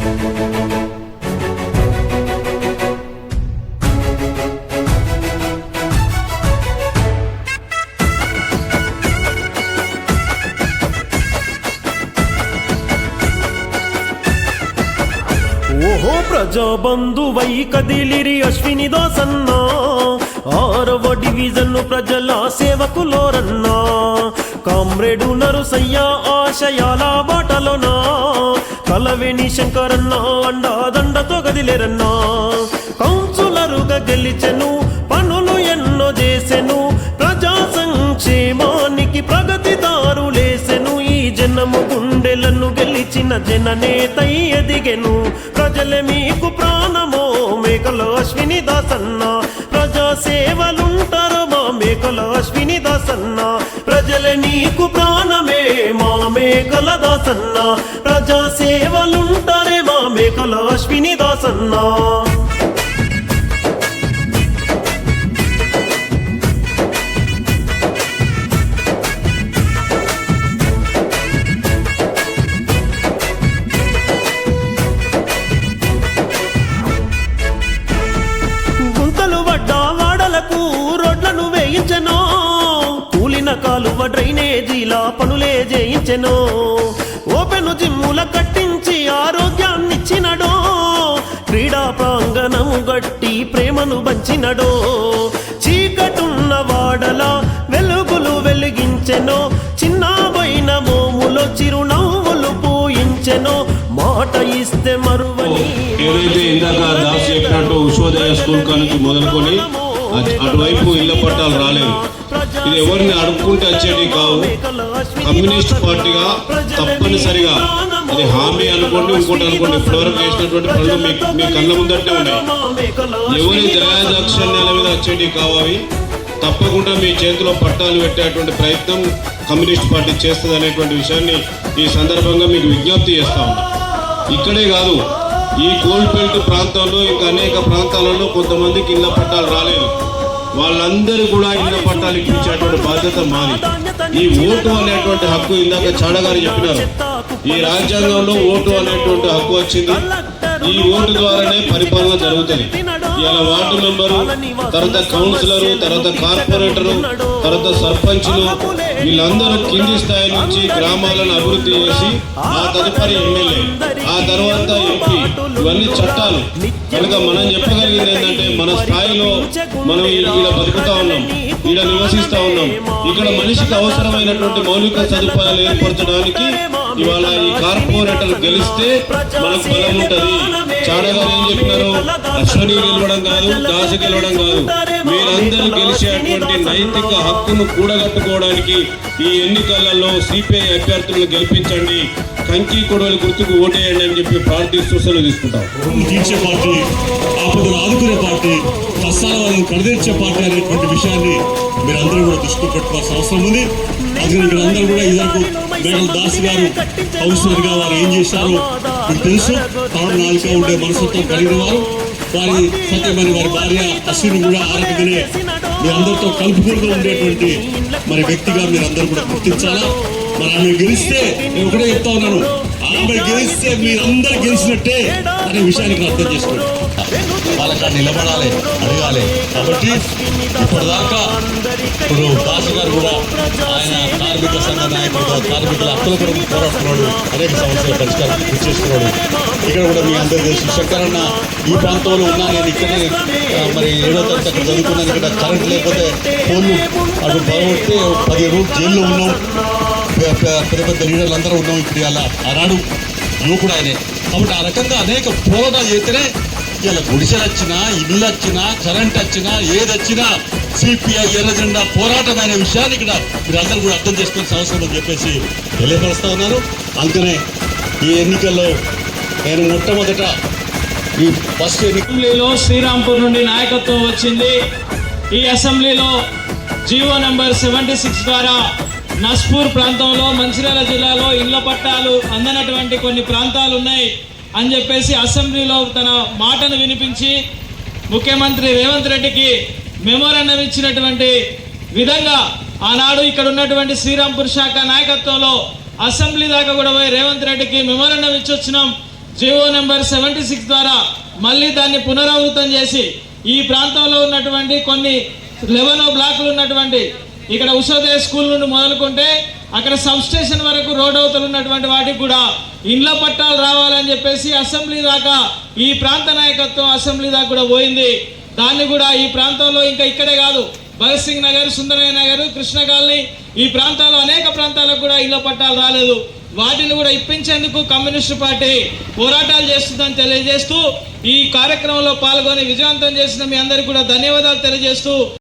ఓహో ప్రజాబంధువై కదిలిరి అశ్విని దాసన్న. ఆరవ డివిజన్ ప్రజల సేవకులోరన్నా. కామ్రేడు నరుసయ్య ఆశయాల బాటలోనా. కలవేణి శంకరన్న అండాదండతో గదిలేరన్నా కౌన్సులరుగా గెలిచెను పనులు ఎన్నో చేసెను. ప్రజా సంక్షేమానికి ప్రగతి దారులేసెను ఈ జనము గుండెలను గెలిచిన జన జననేతై ఎదిగెను. ప్రజలే మీకు ప్రాణమో మేకల అశ్విని దాసన్న. ప్రజా సేవలుంటారు మా మేకల అశ్విని దాసన్న. ప్రజలే నీకు ప్రాణమే మా మేకల దాసన్న. ప్రజా సేవలుంటారే మా మేకల అశ్విని దాసన్న. గుంతలు పడ్డ వాడలకు రోడ్లను వేయించెను. కూలిన కాలువ డ్రైనేజీల పనులే చేయించెను. ప్రేమను పంచినడో చీకటున్న వాడల వెలుగులు వెలిగించెను చిన్న పోయిన మోములో చిరునవ్వులు పూయించెను మాట ఇస్తే మరువని ఏదైతే ఇందాక దాస్ చెప్పినట్టు ఉషోదయ స్కూల్ కా నుంచి మొదలుకొని అటు- అటువైపు ఇళ్ళ పట్టాలు రాలేదు. ఇది ఎవరిని అడుక్కుంటే వచ్చేటి కావు. కమ్యూనిస్ట్ పార్టీగా తప్పనిసరిగా అది హామీ అనుకోండి ఇంకోటి అనుకోండి. ఇప్పటివరకు చేసినటువంటి పనులు మీ మీ కళ్ళ ముందట్టే ఉన్నాయి. ఎవరి దయాదాక్షణ్యాల మీద వచ్చేటి కావాలి తప్పకుండా మీ చేతిలో పట్టాలు పెట్టేటువంటి ప్రయత్నం కమ్యూనిస్ట్ పార్టీ చేస్తుంది అనేటువంటి విషయాన్ని ఈ సందర్భంగా మీకు విజ్ఞప్తి చేస్తా ఇక్కడే కాదు ఈ కోల్బెల్ట్ ప్రాంతంలో ఇంకా అనేక ప్రాంతాలలో కొంతమందికి ఇళ్ళ పట్టాలు రాలేదు. వాళ్ళందరూ కూడా ఇళ్ళ పట్టాలు ఇప్పించేటువంటి బాధ్యత మాది. ఈ ఓటు అనేటువంటి హక్కు ఇందాక చాడగారు చెప్పినారు. ఈ రాజ్యాంగంలో ఓటు అనేటువంటి హక్కు వచ్చింది. ఈ ఓటు ద్వారానే పరిపాలన జరుగుతుంది. ఇలా వార్డు మెంబరు తర్వాత కౌన్సిలరు తర్వాత కార్పొరేటరు తర్వాత సర్పంచులు వీళ్ళందరూ కింది స్థాయి నుంచి గ్రామాలను అభివృద్ధి చేసి ఆ తదుపరి ఎమ్మెల్యే ఆ తర్వాత ఎంపీ ఇవన్నీ చట్టాలు. కనుక మనం చెప్పగలిగింది ఏంటంటే మన స్థాయిలో మనం ఈడ బతుకుతా ఉన్నాం ఈడ నివసిస్తూ ఉన్నాం. ఇక్కడ మనిషికి అవసరమైనటువంటి మౌలిక సదుపాయాలు ఏర్పరచడానికి ఇవాళ ఈ కార్పొరేటర్ గెలిస్తే మనకు బలం ఉంటది. గారు ఏం చెప్పినారు? అశ్వని గెలవడం కాదు దాసు గెలవడం కాదు. మీరందరూ గెలిచేటువంటి నైతిక హక్కును కూడగట్టుకోవడానికి ఈ ఎన్నికలలో సిపిఐ అభ్యర్థులను గెలిపించండి. కంకి కొడవలి గుర్తుకు ఓటేయండి అని చెప్పి ప్రార్థిస్తూ సెలవు తీసుకుంటాం. తీర్చే పార్టీ ఆపదలు ఆదుకునే పార్టీ కష్టాల కడదీర్చే పార్టీ అనేటువంటి విషయాన్ని మీరందరూ కూడా దృష్టిలో పెట్టుకోవాల్సిన అవసరం ఉంది. అందుకని అందరూ కూడా ఇదరకు మేఘల్ దాస్ గారు కౌన్సిలర్గా వారు ఏం చేశారో మీకు తెలుసు? తాడు నాలుక ఉండే మనసుతో కలిగిన వారు వారి సత్యమైన వారి భార్య అశ్విని కూడా ఆ మీ అందరితో కలుపుకుంటూ ఉండేటువంటి మరి వ్యక్తిగా మీరందరూ కూడా గుర్తించాలా? మరి ఆమె గెలిస్తే నేను ఒకటే చెప్తా ఉన్నాను. ఆమె గెలిస్తే మీరందరూ గెలిచినట్టే అనే విషయానికి అర్థం చేసుకోండి వాళ్ళకి నిలబడాలి అడగాలి. కాబట్టి ఇప్పటిదాకా ఇప్పుడు దాస గారు కూడా ఆయన కార్మిక సంఘ నాయకుడు కార్మికుల హక్కుల కొరకు పోరాడుతున్నాడు. అనేక సమస్యల పరిష్కారం కృషి చేస్తున్నాడు. ఇక్కడ కూడా మీ అందరికీ తెలుసు శంకరన్న ఈ ప్రాంతంలో ఉన్నా నేను ఇక్కడే మరి ఏడో తరగతి అక్కడ చదువుకున్నాను ఇక్కడ కరెంట్ లేకపోతే ఫోన్లు అటు పదకొట్టి పది రోజులు జైల్లో ఉన్నాం. పెద్ద పెద్ద లీడర్లు అందరూ ఉన్నాం. ఇప్పుడు అలా ఆనాడు యువకుడు ఆయనే. కాబట్టి ఆ రకంగా అనేక పోరాటాలు చేస్తేనే ఇలా గుడిసెలు వచ్చినా ఇల్లు వచ్చినా కరెంట్ వచ్చినా ఏది వచ్చినా సిపిఐ ఎర్రజెండా పోరాటం అనే విషయాన్ని ఇక్కడ మీరందరూ కూడా అర్థం చేసుకోవాల్సిన అవసరం అని చెప్పేసి తెలియపరుస్తా ఉన్నారు. అందుకనే ఈ ఎన్నికల్లో నేను మొట్టమొదట ఈ ఫస్ట్ అసెంబ్లీలో శ్రీరాంపూర్ నుండి నాయకత్వం వచ్చింది. ఈ అసెంబ్లీలో జీవో నెంబర్ సెవెంటీ సిక్స్ ద్వారా నస్పూర్ ప్రాంతంలో మంచిర్యాల జిల్లాలో ఇళ్ళ పట్టాలు అందనటువంటి కొన్ని ప్రాంతాలు ఉన్నాయి అని చెప్పేసి అసెంబ్లీలో తన మాటను వినిపించి ముఖ్యమంత్రి రేవంత్ రెడ్డికి మెమోరాండం ఇచ్చినటువంటి విధంగా ఆనాడు ఇక్కడ ఉన్నటువంటి శ్రీరాంపూర్ శాఖ నాయకత్వంలో అసెంబ్లీ దాకా కూడా పోయి రేవంత్ రెడ్డికి మెమోరాండం ఇచ్చి వచ్చినాం. జీవో నెంబర్ సెవెంటీ సిక్స్ ద్వారా మళ్ళీ దాన్ని పునరావృతం చేసి ఈ ప్రాంతంలో ఉన్నటువంటి కొన్ని లెవెన్ బ్లాక్లు ఉన్నటువంటి ఇక్కడ ఉషోదయ స్కూల్ నుండి మొదలుకుంటే అక్కడ సబ్ స్టేషన్ వరకు రోడ్ అవతలు ఉన్నటువంటి వాటికి కూడా ఇండ్ల పట్టాలు రావాలని చెప్పేసి అసెంబ్లీ దాకా ఈ ప్రాంత నాయకత్వం అసెంబ్లీ దాకా కూడా పోయింది. దాన్ని కూడా ఈ ప్రాంతంలో ఇంకా ఇక్కడే కాదు భగత్ సింగ్ నగర్ సుందరయ్య నగర్ కృష్ణ కాలనీ ఈ ప్రాంతాల్లో అనేక ప్రాంతాలకు కూడా ఇళ్ళ పట్టాలు రాలేదు. వాటిని కూడా ఇప్పించేందుకు కమ్యూనిస్టు పార్టీ పోరాటాలు చేస్తుందని తెలియజేస్తూ ఈ కార్యక్రమంలో పాల్గొని విజయవంతం చేసిన మీ అందరికీ కూడా ధన్యవాదాలు తెలియజేస్తూ